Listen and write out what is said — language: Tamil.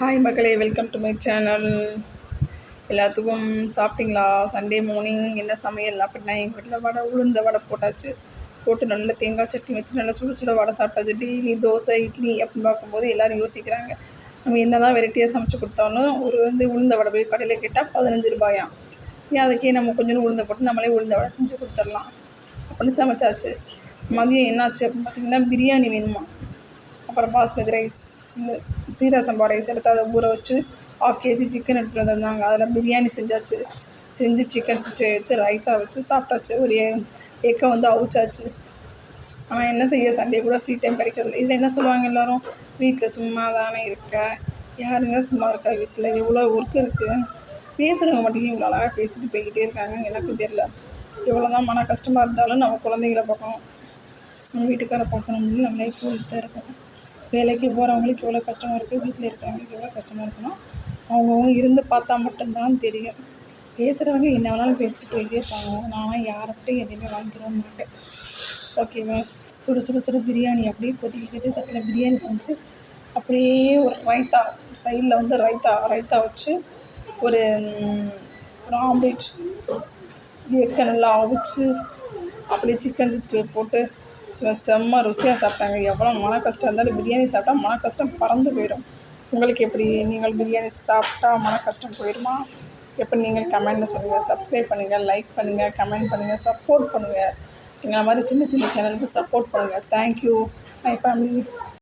ஹாய் மக்களே வெல்கம் டு மை சேனல் எல்லாத்துக்கும் சாப்பிட்டீங்களா? சண்டே மார்னிங் என்ன சமையல்? அப்படின்னா எங்கள் வீட்டில் வடை உளுந்த வடை போட்டாச்சு. போட்டு நல்ல தேங்காய் சட்னி வச்சு நல்லா சுடு சுட வடை சாப்பிட்டாச்சு டெய்லி தோசை இட்லி அப்படின்னு பார்க்கும்போது எல்லோரும் யோசிக்கிறாங்க. நம்ம என்ன தான் வெரைட்டியாக சமைச்சு கொடுத்தாலும் ஒரு வந்து உளுந்த வடை போய் கடையில் கேட்டால் பதினஞ்சு ரூபாயா? ஏன் அதுக்கே நம்ம கொஞ்சம் உளுந்த போட்டு நம்மளே உளுந்த வடை செஞ்சு கொடுத்துடலாம். அப்படின்னு சமைச்சாச்சு. மதியம் என்னாச்சு அப்படின்னு பார்த்தீங்கன்னா பிரியாணி வேணுமா? அப்புறம் பாஸ்மதி ரைஸ் சீரக சம்பா ரைஸ் எடுத்து அதை ஊற வச்சு ஆஃப் கேஜி சிக்கன் எடுத்துகிட்டு வந்திருந்தாங்க. அதில் பிரியாணி செஞ்சாச்சு. செஞ்சு சிக்கன் சிக்ஸ்டி வச்சு ரைத்தா வச்சு சாப்பிட்டாச்சு. ஒரு எக்கை வந்து அவிச்சாச்சு. ஆனால் என்ன செய்ய சண்டே கூட ஃப்ரீ டைம் கிடைக்கிறதில்ல. இதில் என்ன சொல்லுவாங்க எல்லோரும்? வீட்டில் சும்மா தானே இருக்க? யாருங்க சும்மா இருக்கா வீட்டில் எவ்வளோ ஒர்க் இருக்குது பேசுகிறவங்க மட்டும் இவ்வளோ அழகாக பேசிட்டு போய்கிட்டே இருக்காங்க. எனக்கும் தெரில எவ்வளோ தான் மன கஷ்டமாக இருந்தாலும் நம்ம குழந்தைங்கள பார்க்கணும். நம்ம வீட்டுக்காரை பார்க்கணும்னு நம்மளே போயிட்டு தான் இருக்கும். வேலைக்கு போகிறவங்களுக்கு எவ்வளோ கஷ்டமாக இருக்குது வீட்டில் இருக்கிறவங்களுக்கு எவ்வளோ கஷ்டமாக இருக்கணும் அவங்கவுங்க இருந்து பார்த்தா மட்டும்தான் தெரியும். பேசுகிறவங்க என்ன வேணாலும் பேசிட்டு போயிட்டே இருப்பாங்க. நான் யார்கிட்டையும் எதையுமே வாங்கிக்கிறோம் மாட்டேன். ஓகேவா சுடு சுடு சுடு பிரியாணி அப்படியே கொதிக்கிட்டு தட்டில் பிரியாணி செஞ்சு அப்படியே ஒரு ரைத்தா சைடில் வந்து ரைத்தா ரைத்தா வச்சு ஒரு ஒரு ஆம்லேட் எக்கை நல்லா அவிச்சு அப்படியே சிக்கன் சிக்ஸ்டி போட்டு சும்மா செம்ம ருசியாக சாப்பிட்டாங்க. எவ்வளோ மன கஷ்டம் இருந்தாலும் பிரியாணி சாப்பிட்டா மன கஷ்டம் பறந்து போயிடும். உங்களுக்கு எப்படி நீங்கள் பிரியாணி சாப்பிட்டா மன கஷ்டம் போயிடுமா எப்படி நீங்கள் கமெண்ட்னு சொல்லுங்கள் சப்ஸ்கிரைப் பண்ணுங்கள் லைக் பண்ணுங்கள் கமெண்ட் பண்ணுங்கள் சப்போர்ட் பண்ணுங்கள் எங்களை மாதிரி சின்ன சின்ன சேனலுக்கு சப்போர்ட் பண்ணுங்கள் தேங்க்யூ மை ஃபேமிலி